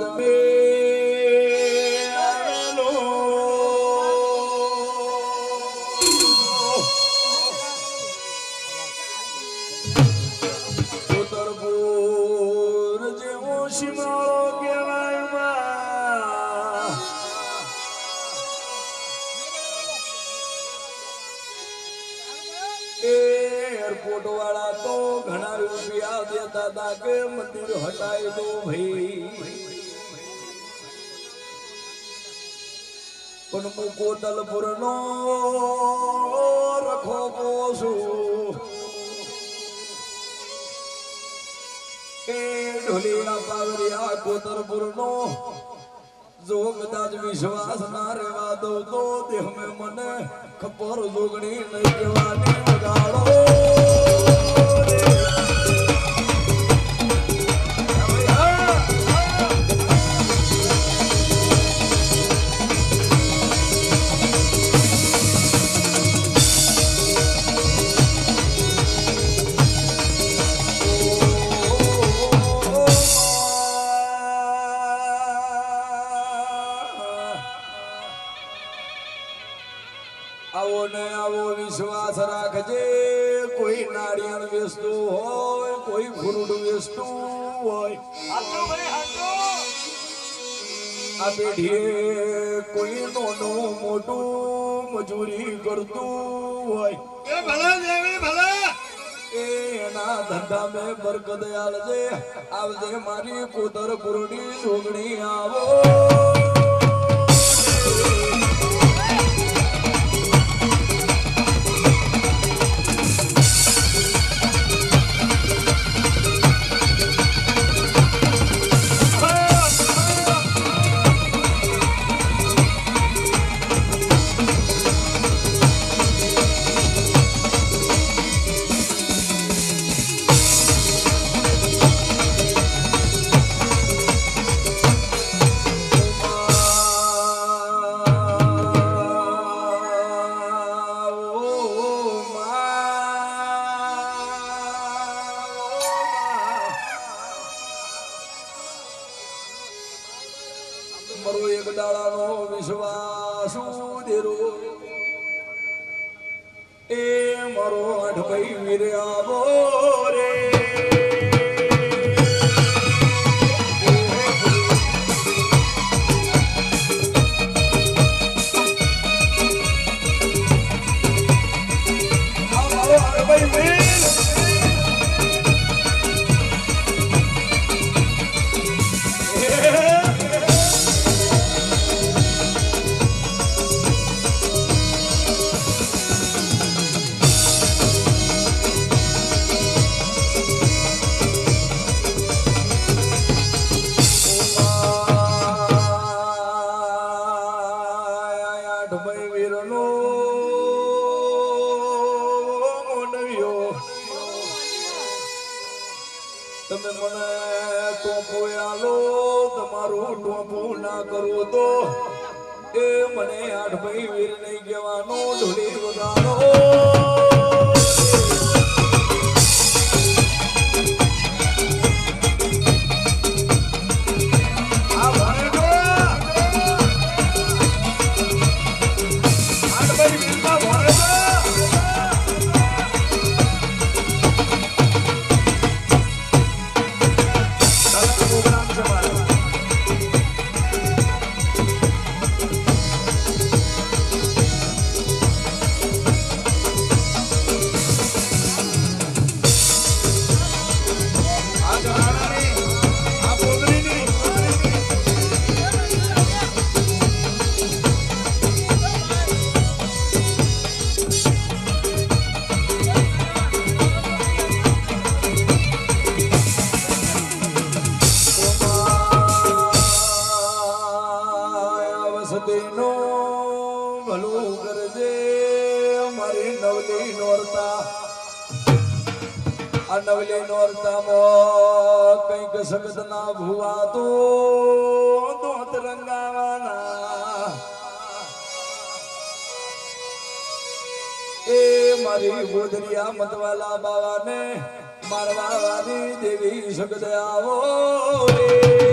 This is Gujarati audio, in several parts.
બાદ મે એરપોર્ટ વાળા તો ઘણા રૂપિયા દેતા કે મંદિર હટાઈ દો ભાઈ. પણ હું કોતલપુર નો રખો પોસું એ ઢોલિયા પાવરિયા કોતરપુર નો જો કદાચ વિશ્વાસ ના રહેવા દઉં તો દેહ મેં મને ખબર જોગણી નહીં કહેવાની વગાડો. વિશ્વાસ રાખજે. કોઈ નાળિયેર વેચતું હોય કોઈ ફ્રૂટ વેચતું હોય. આ પેઢીએ કોઈ નોનું મોટું મજૂરી કરતું હોય. એના ધંધા મેં બરકત આવજે આવજે મારી કોતર પુરડી જોગણી આવો. મારો એક દાડાનો વિશ્વાસ દેરો એ મારો આઠ ભાઈ વીર આવો રે. ટોપું ના કરવું તો એ મને આઠ ભાઈ વીર નહીં કહેવાનો ઢોલી વગાડો કરજે મારી નવલી નોરતા. આ નવલી નોરતા મો કંઈક સગત ના ભુવા તો દોત રંગાવાના. એ મારી ગોદરિયા મતવાલા બાવાને મારવા વાળી દેવી સગત આવો રે.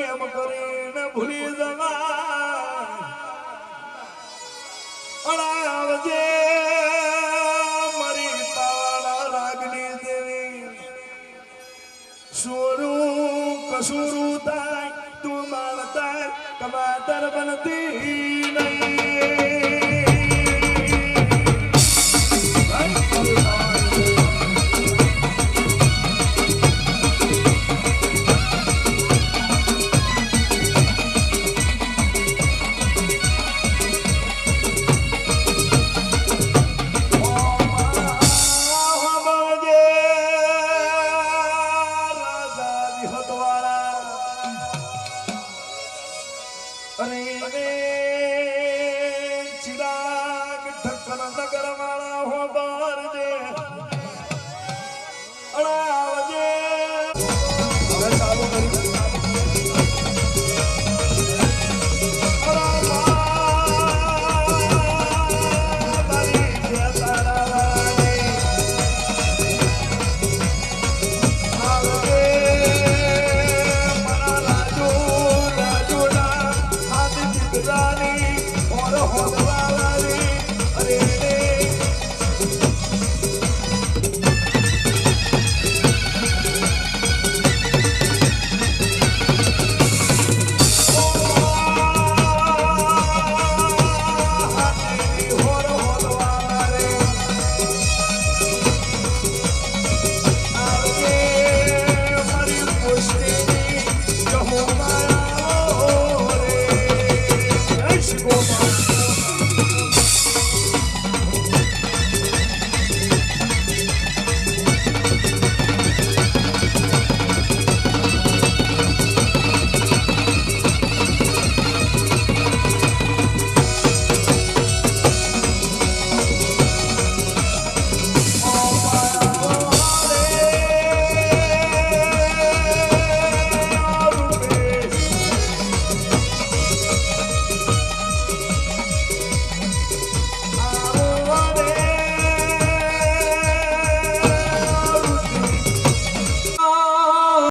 કેમ કરીને ભૂલી જવા અણાવજે